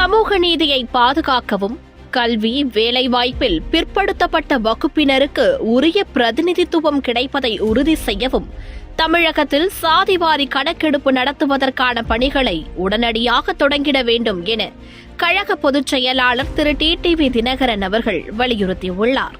சமூக நீதியை பாதுகாக்கவும் கல்வி வேலைவாய்ப்பில் பிற்படுத்தப்பட்ட வகுப்பினருக்கு உரிய பிரதிநிதித்துவம் கிடைப்பதை உறுதி செய்யவும் தமிழகத்தில் சாதிவாரி கணக்கெடுப்பு நடத்துவதற்கான பணிகளை உடனடியாக தொடங்கிட வேண்டும் என கழக பொதுச் செயலாளர் திரு. டிடிவி தினகரன் அவர்கள் வலியுறுத்தியுள்ளார்.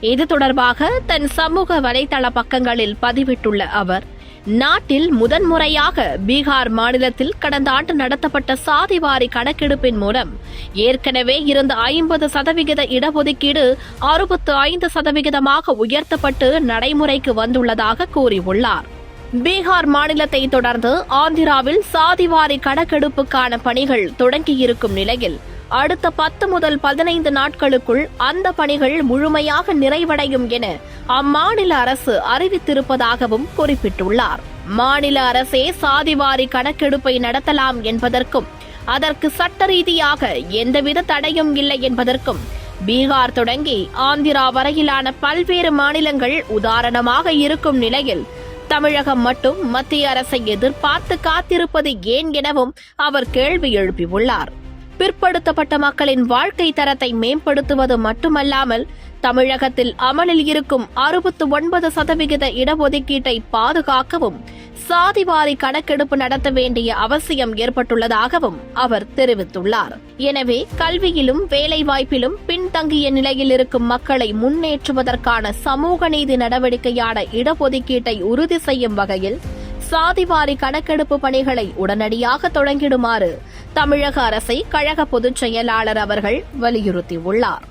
இது தொடர்பாக தன் சமூக வலைதள பக்கங்களில் பதிவிட்டுள்ள அவர் நாட்டில் முதன்முறையாக பீகார் மாநிலத்தில் கடந்த ஆண்டு நடத்தப்பட்ட சாதிவாரி கணக்கெடுப்பின் மூலம் ஏற்கனவே இருந்த ஐம்பது சதவிகித இடஒதுக்கீடு அறுபத்து ஐந்து சதவிகிதமாக உயர்த்தப்பட்டு நடைமுறைக்கு வந்துள்ளதாக கூறியுள்ளார். பீகார் மாநிலத்தை தொடர்ந்து ஆந்திராவில் சாதிவாரி கணக்கெடுப்புக்கான பணிகள் தொடங்கியிருக்கும் நிலையில் அடுத்த பத்து முதல் பதினைந்து நாட்களுக்குள் அந்த பணிகள் முழுமையாக நிறைவடையும் என அம்மாநில அரசு அறிவித்திருப்பதாகவும் குறிப்பிட்டுள்ளார். மாநில அரசே சாதிவாரி கணக்கெடுப்பை நடத்தலாம் என்பதற்கும் அதற்கு சட்ட ரீதியாக எந்தவித தடையும் இல்லை என்பதற்கும் பீகார் தொடங்கி ஆந்திரா வரையிலான பல்வேறு மாநிலங்கள் உதாரணமாக இருக்கும் நிலையில் தமிழகம் மட்டும் மத்திய அரசை எதிர்பார்த்து காத்திருப்பது ஏன் எனவும் அவர் கேள்வி எழுப்பியுள்ளார். பிற்படுத்தப்பட்ட மக்களின் வாழ்க்கை தரத்தை மேம்படுத்துவது மட்டுமல்லாமல் தமிழகத்தில் அமலில் இருக்கும் அறுபத்து ஒன்பது சதவிகித இடஒதுக்கீட்டை பாதுகாக்கவும் சாதிவாரி கணக்கெடுப்பு நடத்த வேண்டிய அவசியம் ஏற்பட்டுள்ளதாகவும் அவர் தெரிவித்துள்ளார். எனவே கல்வியிலும் வேலைவாய்ப்பிலும் பின்தங்கிய நிலையில் இருக்கும் மக்களை முன்னேற்றுவதற்கான சமூக நீதி நடவடிக்கையான இடஒதுக்கீட்டை உறுதி செய்யும் வகையில் சாதிவாரி கணக்கெடுப்பு பணிகளை உடனடியாக தொடங்கிடுமாறு தமிழக அரசை கழக பொதுச் செயலாளர் அவர்கள் வலியுறுத்தியுள்ளார்.